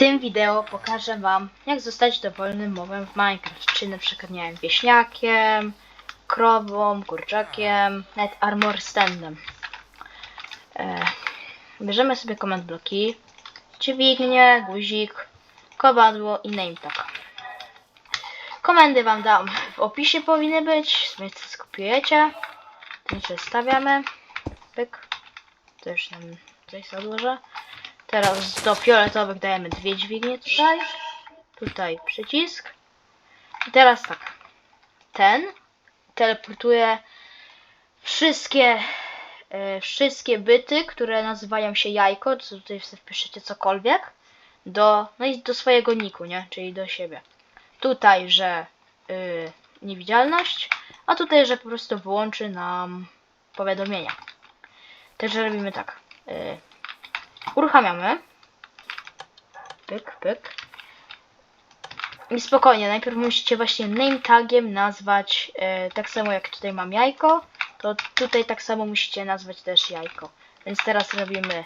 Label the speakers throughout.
Speaker 1: tym wideo pokażę wam, jak zostać dowolnym mowem w Minecraft. Czyli na przykład, nie wieśniakiem, krową, kurczakiem, nawet armor standem. E, bierzemy sobie command bloki, dźwignię, guzik, kowadło i name tag. Komendy wam dam w opisie powinny być, to skopiujecie. To stawiamy. Pyk. To już nam sobie odłożę. Teraz do fioletowych dajemy dwie dźwignie tutaj. Tutaj przycisk. I teraz tak. Ten teleportuje wszystkie e, wszystkie byty, które nazywają się jajko, co tutaj wpiszecie cokolwiek, do, no i do swojego niku, nie? Czyli do siebie. Tutaj, że y, niewidzialność, a tutaj, że po prostu wyłączy nam powiadomienia. Także robimy tak. Y, uruchamiamy. Pyk, pyk. I spokojnie, najpierw musicie właśnie name tagiem nazwać, e, tak samo jak tutaj mam jajko, to tutaj tak samo musicie nazwać też jajko. Więc teraz robimy,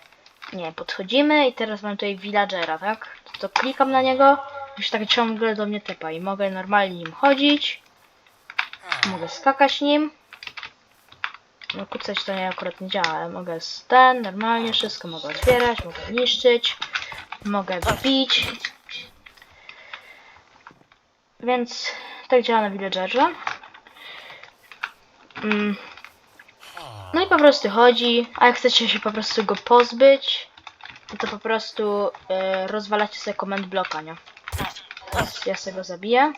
Speaker 1: nie, podchodzimy i teraz mam tutaj villagera, tak? To, to klikam na niego, już tak ciągle do mnie tepa i mogę normalnie nim chodzić, mogę skakać nim. No kucać to nie akurat nie działa, mogę ten, normalnie wszystko mogę otwierać, mogę niszczyć, mogę bić. Więc tak działa na villagerze. Mm. No i po prostu chodzi, a jak chcecie się po prostu go pozbyć, to po prostu y, rozwalacie sobie command bloka, nie? Teraz ja sobie go zabiję.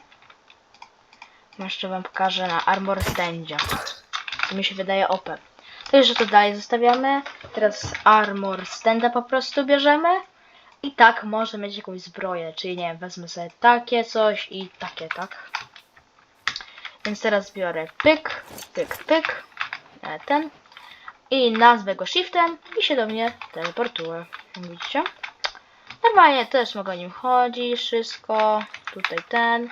Speaker 1: Jeszcze wam pokażę na armor standzie. To mi się wydaje OP. Także to dalej zostawiamy. Teraz armor standa po prostu bierzemy. I tak może mieć jakąś zbroję. Czyli nie wiem, wezmę sobie takie coś i takie, tak? Więc teraz biorę pyk, pyk, pyk. e, Ten. I nazwę go shiftem i się do mnie teleportuje. Widzicie? Normalnie też mogę nim chodzić, wszystko. Tutaj ten.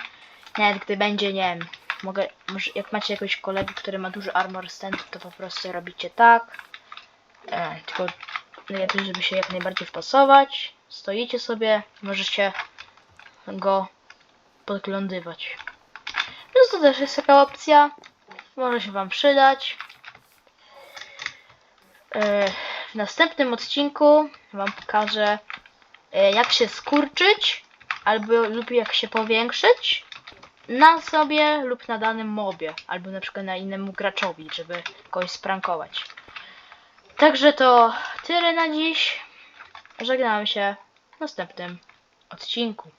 Speaker 1: Nawet gdy będzie, nie wiem, mogę, może jak macie jakiegoś kolegę, który ma duży armor stand, to po prostu robicie tak. E, tylko żeby się jak najbardziej wpasować. Stoicie sobie, możecie go podglądywać. Więc to też jest taka opcja. Może się Wam przydać. E, W następnym odcinku Wam pokażę, e, jak się skurczyć, albo lub jak się powiększyć na sobie lub na danym mobie, albo na przykład na innemu graczowi, żeby kogoś sprankować. Także to tyle na dziś. Żegnam się w następnym odcinku.